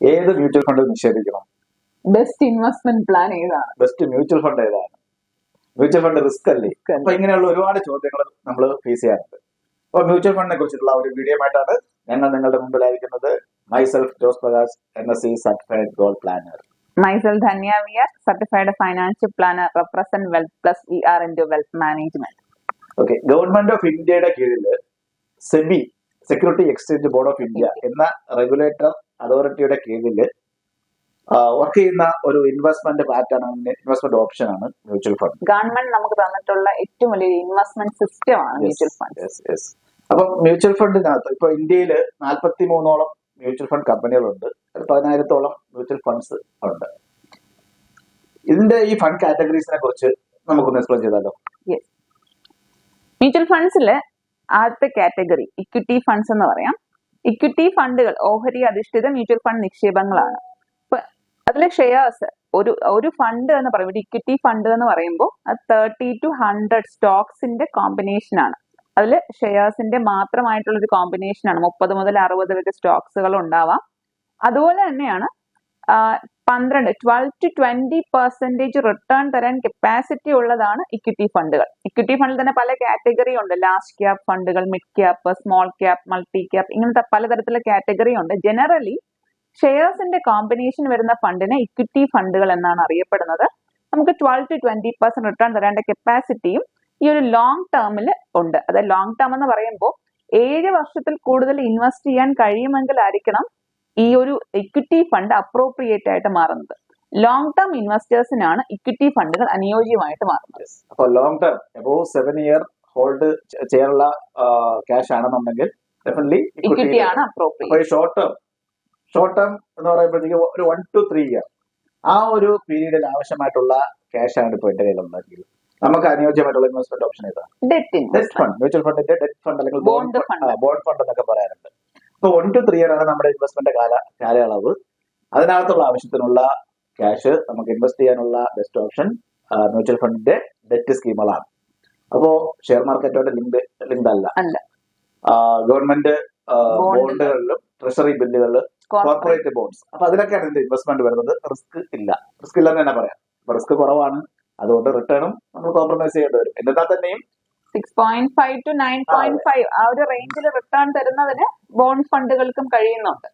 ഏത് mutual fund നിക്ഷേപിക്കണം best investment plan ഏതാണ്? ബെസ്റ്റ് മ്യൂച്വൽ ഫണ്ട് ഏതാണ്? മ്യൂച്വൽ ഫണ്ട് റിസ്ക് അല്ലേ. അപ്പൊ ഇങ്ങനെയുള്ള ഒരുപാട് ചോദ്യങ്ങൾ നമ്മൾ ഫേസ് ചെയ്യാറുണ്ട് അപ്പൊ മ്യൂച്വൽ ഫണ്ടിനെ കുറിച്ചിട്ടുള്ള ഒരു വീഡിയോ ആയിട്ടാണ് ഞങ്ങൾ നിങ്ങളുടെ മുമ്പിലായിരിക്കുന്നത് myself Jose Prakash N S C certified gold planner myself Dhanya V R certified financial planner represent wealth plus we are in wealth management okay government of ഇന്ത്യയുടെ കീഴിൽ SEBI security exchange board of India എന്ന regulator അതോറിറ്റിയുടെ കീഴിൽ work ചെയ്യുന്ന ഒരു investment pattern ആണ് investment option ആണ് mutual fund government നമുക്ക് തന്നിട്ടുള്ള ഏറ്റവും വലിയ ഇൻവെസ്റ്റ്മെന്റ് സിസ്റ്റം ആണ് മ്യൂച്വൽ ഫണ്ട് അപ്പൊ മ്യൂച്വൽ ഫണ്ടിനകത്ത് ഇപ്പൊ ഇന്ത്യയിൽ നാൽപ്പത്തി മൂന്നോളം മ്യൂച്വൽ ഫണ്ട് കമ്പനികളുണ്ട് പതിനായിരത്തോളം മ്യൂച്വൽ ഫണ്ട്സ് ഉണ്ട്. ഇതിന്റെ ഈ ഫണ്ട് കാറ്റഗറീസിനെ കുറിച്ച് നമുക്കൊന്ന് എക്സ്പ്ലെയിൻ ചെയ്താലോ? മ്യൂച്വൽ ഫണ്ട്സിൽ ആദ്യത്തെ കാറ്റഗറി ഇക്വിറ്റി ഫണ്ട്സ് എന്ന് പറയാം. ഇക്വിറ്റി ഫണ്ടുകൾ ഓഹരി അധിഷ്ഠിത മ്യൂച്വൽ ഫണ്ട് നിക്ഷേപങ്ങളാണ്. അതിലെ ഷെയർസ് ഒരു ഒരു ഫണ്ട് എന്ന് പറയുമ്പോൾ ഇക്വിറ്റി ഫണ്ട് എന്ന് പറയുമ്പോൾ അത് തേർട്ടി ടു ഹൺഡ്രഡ് സ്റ്റോക്സിന്റെ കോമ്പിനേഷൻ ആണ്. അതിൽ ഷെയർസിന്റെ മാത്രമായിട്ടുള്ള ഒരു കോമ്പിനേഷൻ ആണ്. മുപ്പത് മുതൽ അറുപത് വരെ സ്റ്റോക്സുകൾ ഉണ്ടാവാം. അതുപോലെ തന്നെയാണ് പന്ത്രണ്ട് twelve to twenty percentage return തരാൻ കപ്പാസിറ്റി ഉള്ളതാണ് ഇക്വിറ്റി ഫണ്ടുകൾ. ഇക്വിറ്റി ഫണ്ടിൽ തന്നെ പല കാറ്റഗറി ഉണ്ട്. ലാർജ് ക്യാപ് ഫണ്ടുകൾ mid cap small cap multi cap ഇങ്ങനത്തെ പലതരത്തിലുള്ള കാറ്റഗറി ഉണ്ട്. ജനറലി ഷെയർസിന്റെ കോമ്പിനേഷൻ വരുന്ന ഫണ്ടിനെ ഇക്വിറ്റി ഫണ്ടുകൾ എന്നാണ് അറിയപ്പെടുന്നത്. നമുക്ക് twelve to twenty percent return തരേണ്ട കപ്പാസിറ്റിയും ഈ ഒരു ലോങ് ടേമിൽ ഉണ്ട്. അതായത് ലോങ് ടേം എന്ന് പറയുമ്പോൾ ഏഴ് വർഷത്തിൽ കൂടുതൽ ഇൻവെസ്റ്റ് ചെയ്യാൻ കഴിയുമെങ്കിലായിരിക്കണം ഈ ഒരു ഇക്വിറ്റി ഫണ്ട് അപ്രോപ്രിയേറ്റ് ആയിട്ട് മാറുന്നത്. ലോങ് ടേം ഇൻവെസ്റ്റേഴ്സിനാണ് ഇക്വിറ്റി ഫണ്ടുകൾ അനുയോജ്യമായിട്ട് മാറുന്നത്. അപ്പൊ long term above seven year hold ചെയ്യാനുള്ള ക്യാഷ് ആണെന്നുണ്ടെങ്കിൽ ഡെഫിനറ്റ്ലി ഇക്വിറ്റി ആണ് appropriate short term short term എന്ന് പറയുമ്പോഴത്തേക്ക് ഒരു വൺ ടു ത്രീ ഇയർ ആ ഒരു പീരീഡിൽ ആവശ്യമായിട്ടുള്ള ക്യാഷ് ആണ് ഇപ്പൊ എന്റെ കയ്യിൽ ഉണ്ടാക്കിയത് നമുക്ക് അനുയോജ്യമായിട്ടുള്ള ഇൻവെസ്റ്റ്മെന്റ് ഓപ്ഷൻ ഏതാണ്? ഡെറ്റ് ഫണ്ട് മ്യൂച്വൽ ഫണ്ടിന്റെ ഡെറ്റ് ഫണ്ട് അല്ലെങ്കിൽ Bond fund. ബോണ്ട് ഫണ്ട് എന്നൊക്കെ പറയാറുണ്ട്. ഇപ്പൊ വൺ ടു ത്രീ ഇയർ ആണ് നമ്മുടെ ഇൻവെസ്റ്റ്മെന്റ് കാല കാലയളവ്. അതിനകത്തുള്ള ആവശ്യത്തിനുള്ള ക്യാഷ് നമുക്ക് ഇൻവെസ്റ്റ് ചെയ്യാനുള്ള ബെസ്റ്റ് ഓപ്ഷൻ മ്യൂച്വൽ ഫണ്ടിന്റെ ഡെറ്റ് സ്കീമുകളാണ് അപ്പോ ഷെയർ മാർക്കറ്റോടെ ലിങ്ക് ലിങ്ക് അല്ല. അല്ല. ഗവൺമെന്റ് ബോണ്ടുകളിലും ട്രഷറി ബില്ലുകളിൽ കോർപ്പറേറ്റ് ബോണ്ട്സ് അപ്പൊ അതിലൊക്കെയാണ് ഇതിന്റെ ഇൻവെസ്റ്റ്മെന്റ് വരുന്നത്. റിസ്ക് ഇല്ല. റിസ്ക് ഇല്ലെന്ന് തന്നെ പറയാം. റിസ്ക് കുറവാണ്. അതുകൊണ്ട് റിട്ടേണും നമ്മൾ കോംപ്രമൈസ് ചെയ്യേണ്ടി വരും. എന്നിരുന്നാൽ തന്നെയും six point five to nine point five ആ ഒരു റേഞ്ചിൽ റിട്ടേൺ തരുന്നതിന് ബോണ്ട് ഫണ്ടുകൾക്കും കഴിയുന്നുണ്ട്.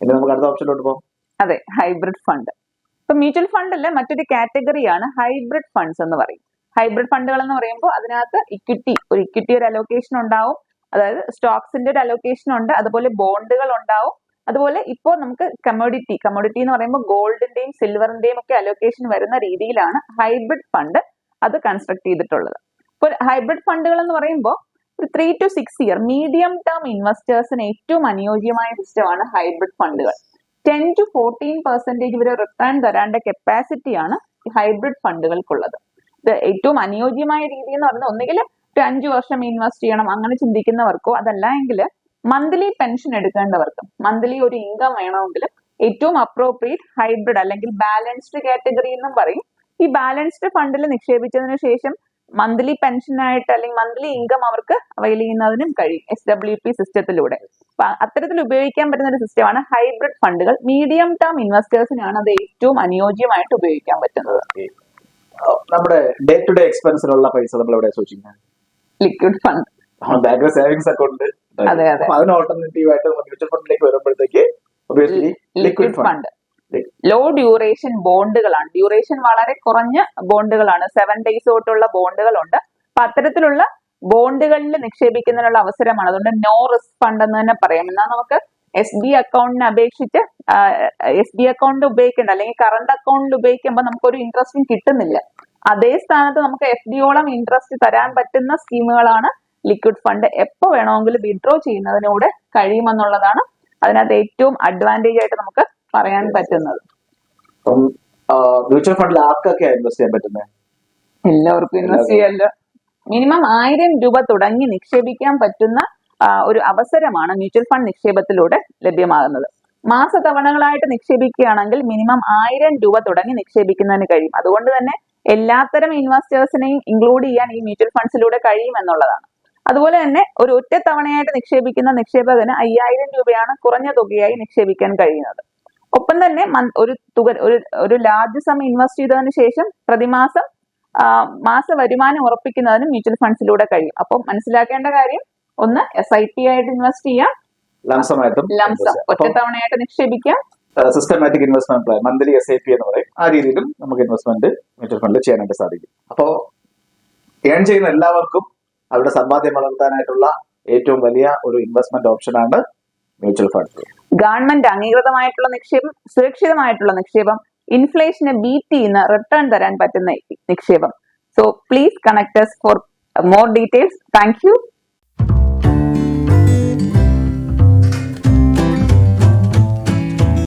ഇനി നമുക്ക് അടുത്ത ഓപ്ഷനിലോട്ട് പോകാം അതെ ഹൈബ്രിഡ് ഫണ്ട് ഇപ്പൊ മ്യൂച്വൽ ഫണ്ടിലെ മറ്റൊരു കാറ്റഗറിയാണ് ഹൈബ്രിഡ് ഫണ്ട്സ് എന്ന് പറയും. ഹൈബ്രിഡ് ഫണ്ടുകൾ എന്ന് പറയുമ്പോൾ അതിനകത്ത് ഇക്വിറ്റി ഒരു ഇക്വിറ്റി ഒരു അലോക്കേഷൻ ഉണ്ടാവും. അതായത് സ്റ്റോക്സിന്റെ ഒരു അലോക്കേഷൻ ഉണ്ട് അതുപോലെ ബോണ്ടുകൾ ഉണ്ടാവും. അതുപോലെ ഇപ്പോൾ നമുക്ക് കമ്മോഡിറ്റി കമ്മോഡിറ്റി എന്ന് പറയുമ്പോൾ ഗോൾഡിന്റെയും സിൽവറിന്റെയും ഒക്കെ അലോക്കേഷൻ വരുന്ന രീതിയിലാണ് ഹൈബ്രിഡ് ഫണ്ട് അത് കൺസ്ട്രക്ട് ചെയ്തിട്ടുള്ളത്. ഇപ്പോൾ ഹൈബ്രിഡ് ഫണ്ടുകൾ എന്ന് പറയുമ്പോൾ ഒരു three to six year medium term ഇൻവെസ്റ്റേഴ്സിന് ഏറ്റവും അനുയോജ്യമായ സിസ്റ്റമാണ് ഹൈബ്രിഡ് ഫണ്ടുകൾ. ടെൻ ടു ഫോർട്ടീൻ പെർസെന്റേജ് വരെ റിട്ടേൺ തരാണ്ട കപ്പാസിറ്റിയാണ് ഈ ഹൈബ്രിഡ് ഫണ്ടുകൾക്കുള്ളത്. ഇത് ഏറ്റവും അനുയോജ്യമായ രീതി എന്ന് പറയുന്നത് ഒന്നുകിൽ ഒരു അഞ്ചു വർഷം ഇൻവെസ്റ്റ് ചെയ്യണം അങ്ങനെ ചിന്തിക്കുന്നവർക്കോ അതല്ല എങ്കിൽ മന്ത്ലി പെൻഷൻ എടുക്കേണ്ടവർക്ക് മന്ത്ലി ഒരു ഇൻകം വേണമെങ്കിൽ ഏറ്റവും അപ്രോപ്രിയേറ്റ് ഹൈബ്രിഡ് അല്ലെങ്കിൽ ബാലൻസ്ഡ് കാറ്റഗറി എന്നും പറയും. ഈ ബാലൻസ്ഡ് ഫണ്ടിൽ നിക്ഷേപിച്ചതിന് ശേഷം മന്ത്ലി പെൻഷനായിട്ട് അല്ലെങ്കിൽ മന്ത്ലി ഇൻകം അവർക്ക് അവൈൽ ചെയ്യുന്നതിനും കഴിയും എസ് ഡബ്ല്യു പി സിസ്റ്റത്തിലൂടെ അപ്പൊ അത്തരത്തിൽ ഉപയോഗിക്കാൻ പറ്റുന്ന ഒരു സിസ്റ്റമാണ് ഹൈബ്രിഡ് ഫണ്ടുകൾ മീഡിയം ടേം ഇൻവെസ്റ്റേഴ്സിനാണ് അത് ഏറ്റവും അനുയോജ്യമായിട്ട് ഉപയോഗിക്കാൻ പറ്റുന്നത്. നമ്മുടെ ഡേ ടു ഡേ എക്സ്പെൻസിനുള്ള പൈസ നമ്മൾ എവിടെ സൂക്ഷിക്കുന്നത് liquid fund bank savings account അതെ, അതെ. അപ്പൊ അതിന് ഓൾട്ടർനേറ്റീവ് ആയിട്ട് മ്യൂച്വൽ ഫണ്ടിലേക്ക് വരുമ്പോഴത്തേക്ക് ലിക്വിഡ് ഫണ്ട് ലോ ഡ്യൂറേഷൻ ബോണ്ടുകളാണ് ഡ്യൂറേഷൻ വളരെ കുറഞ്ഞ ബോണ്ടുകളാണ് സെവൻ ഡേയ്സ് തൊട്ടുള്ള ബോണ്ടുകളുണ്ട് അപ്പൊ അത്തരത്തിലുള്ള ബോണ്ടുകളിൽ നിക്ഷേപിക്കുന്നതിനുള്ള അവസരമാണ്. അതുകൊണ്ട് നോ റിസ്ക് ഫണ്ട് എന്ന് തന്നെ പറയാം. എന്നാൽ നമുക്ക് എസ് ബി അക്കൗണ്ടിനെ അപേക്ഷിച്ച് എസ് ബി അക്കൗണ്ട് ഉപയോഗിക്കേണ്ട അല്ലെങ്കിൽ കറണ്ട് അക്കൗണ്ടിൽ ഉപയോഗിക്കുമ്പോൾ നമുക്കൊരു ഇൻട്രസ്റ്റും കിട്ടുന്നില്ല. അതേ സ്ഥാനത്ത് നമുക്ക് എഫ് ഡിയോളം ഇൻട്രസ്റ്റ് തരാൻ പറ്റുന്ന സ്കീമുകളാണ് ലിക്വിഡ് ഫണ്ട് എപ്പോ വേണമെങ്കിലും വിഡ്രോ ചെയ്യുന്നതിനൂടെ കഴിയുമെന്നുള്ളതാണ് അതിനകത്ത് ഏറ്റവും അഡ്വാന്റേജ് ആയിട്ട് നമുക്ക് പറയാൻ പറ്റുന്നത്. മ്യൂച്വൽ ഫണ്ടിൽ ആർക്കൊക്കെ ഇൻവെസ്റ്റ് ചെയ്യാൻ പറ്റുന്നത് എല്ലാവർക്കും ഇൻവെസ്റ്റ് ചെയ്യാമല്ലോ മിനിമം ആയിരം രൂപ തുടങ്ങി നിക്ഷേപിക്കാൻ പറ്റുന്ന ഒരു അവസരമാണ് മ്യൂച്വൽ ഫണ്ട് നിക്ഷേപത്തിലൂടെ ലഭ്യമാകുന്നത്. മാസ തവണകളായിട്ട് നിക്ഷേപിക്കുകയാണെങ്കിൽ മിനിമം ആയിരം രൂപ തുടങ്ങി നിക്ഷേപിക്കുന്നതിന് കഴിയും. അതുകൊണ്ട് തന്നെ എല്ലാത്തരം ഇൻവെസ്റ്റേഴ്സിനെയും ഇൻക്ലൂഡ് ചെയ്യാൻ ഈ മ്യൂച്വൽ ഫണ്ട്സിലൂടെ കഴിയും എന്നുള്ളതാണ്. അതുപോലെ തന്നെ ഒരു ഒറ്റ തവണയായിട്ട് നിക്ഷേപിക്കുന്ന നിക്ഷേപകന് അയ്യായിരം രൂപയാണ് കുറഞ്ഞ തുകയായി നിക്ഷേപിക്കാൻ കഴിയുന്നത്. ഒപ്പം തന്നെ ഒരു തുക ഒരു ഒരു ലാർജ് സമ ഇൻവെസ്റ്റ് ചെയ്തതിനു ശേഷം പ്രതിമാസം മാസ വരുമാനം ഉറപ്പിക്കുന്നതിന് മ്യൂച്വൽ ഫണ്ട്സിലൂടെ കഴിയും. അപ്പം മനസ്സിലാക്കേണ്ട കാര്യം ഒന്ന് എസ് ഐ പി ആയിട്ട് ഇൻവെസ്റ്റ് ചെയ്യാം. ലംസമായിട്ടും ലംസം ഒറ്റത്തവണയായിട്ട് നിക്ഷേപിക്കാം. Systematic investment plan monthly S I P എന്ന് പറയും. ആ രീതിയിലും നമുക്ക് ഇൻവെസ്റ്റ്മെന്റ് മ്യൂച്വൽ ഫണ്ടിൽ ചെയ്യാനായിട്ട് സാധിക്കും. അപ്പോൾ ഏൺ ചെയ്യുന്ന എല്ലാവർക്കും അവരുടെ സമ്പാദ്യം വളർത്താനായിട്ടുള്ള ഏറ്റവും വലിയ ഒരു ഇൻവെസ്റ്റ്മെന്റ് ഓപ്ഷനാണ് മ്യൂച്വൽ ഫണ്ട് ഗവൺമെന്റ് അംഗീകൃതമായിട്ടുള്ള നിക്ഷേപം സുരക്ഷിതമായിട്ടുള്ള നിക്ഷേപം ഇൻഫ്ലേഷനെ ബീറ്റ് ചെയ്യുന്ന റിട്ടേൺ തരാൻ പറ്റുന്ന നിക്ഷേപം. So please connect for more details thank